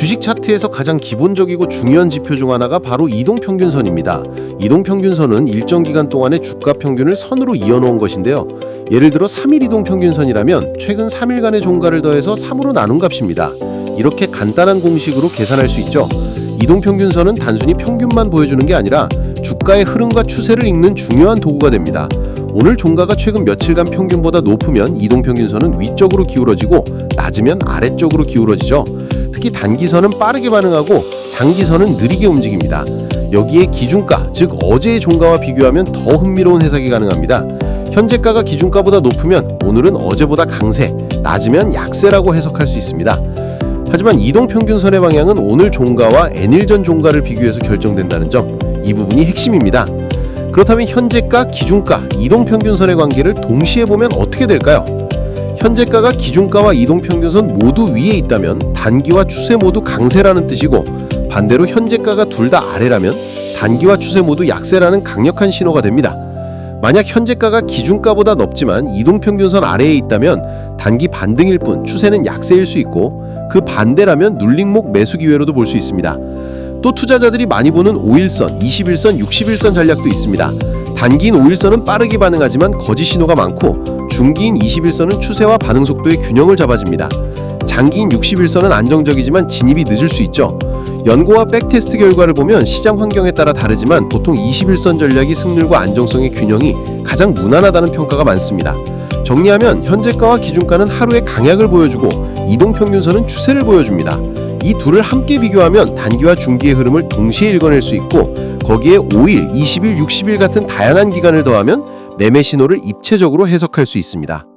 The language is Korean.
주식 차트에서 가장 기본적이고 중요한 지표 중 하나가 바로 이동평균선입니다. 이동평균선은 일정 기간 동안의 주가 평균을 선으로 이어놓은 것인데요. 예를 들어 3일 이동평균선이라면 최근 3일간의 종가를 더해서 3으로 나눈 값입니다. 이렇게 간단한 공식으로 계산할 수 있죠. 이동평균선은 단순히 평균만 보여주는 게 아니라 주가의 흐름과 추세를 읽는 중요한 도구가 됩니다. 오늘 종가가 최근 며칠간 평균보다 높으면 이동평균선은 위쪽으로 기울어지고 낮으면 아래쪽으로 기울어지죠. 특히 단기선은 빠르게 반응하고 장기선은 느리게 움직입니다. 여기에 기준가, 즉 어제의 종가와 비교하면 더 흥미로운 해석이 가능합니다. 현재가가 기준가보다 높으면 오늘은 어제보다 강세, 낮으면 약세라고 해석할 수 있습니다. 하지만 이동평균선의 방향은 오늘 종가와 N일 전 종가를 비교해서 결정된다는 점, 이 부분이 핵심입니다. 그렇다면 현재가, 기준가, 이동평균선의 관계를 동시에 보면 어떻게 될까요? 현재가가 기준가와 이동평균선 모두 위에 있다면 단기와 추세 모두 강세라는 뜻이고 반대로 현재가가 둘 다 아래라면 단기와 추세 모두 약세라는 강력한 신호가 됩니다. 만약 현재가가 기준가보다 높지만 이동평균선 아래에 있다면 단기 반등일 뿐 추세는 약세일 수 있고 그 반대라면 눌림목 매수 기회로도 볼 수 있습니다. 또 투자자들이 많이 보는 5일선, 21선, 61선 전략도 있습니다. 단기인 5일선은 빠르게 반응하지만 거짓 신호가 많고 중기인 21선은 추세와 반응 속도의 균형을 잡아줍니다. 장기인 61선은 안정적이지만 진입이 늦을 수 있죠. 연고와 백테스트 결과를 보면 시장 환경에 따라 다르지만 보통 21선 전략이 승률과 안정성의 균형이 가장 무난하다는 평가가 많습니다. 정리하면 현재가와 기준가는 하루의 강약을 보여주고 이동평균선은 추세를 보여줍니다. 이 둘을 함께 비교하면 단기와 중기의 흐름을 동시에 읽어낼 수 있고 거기에 5일, 20일, 60일 같은 다양한 기간을 더하면 매매 신호를 입체적으로 해석할 수 있습니다.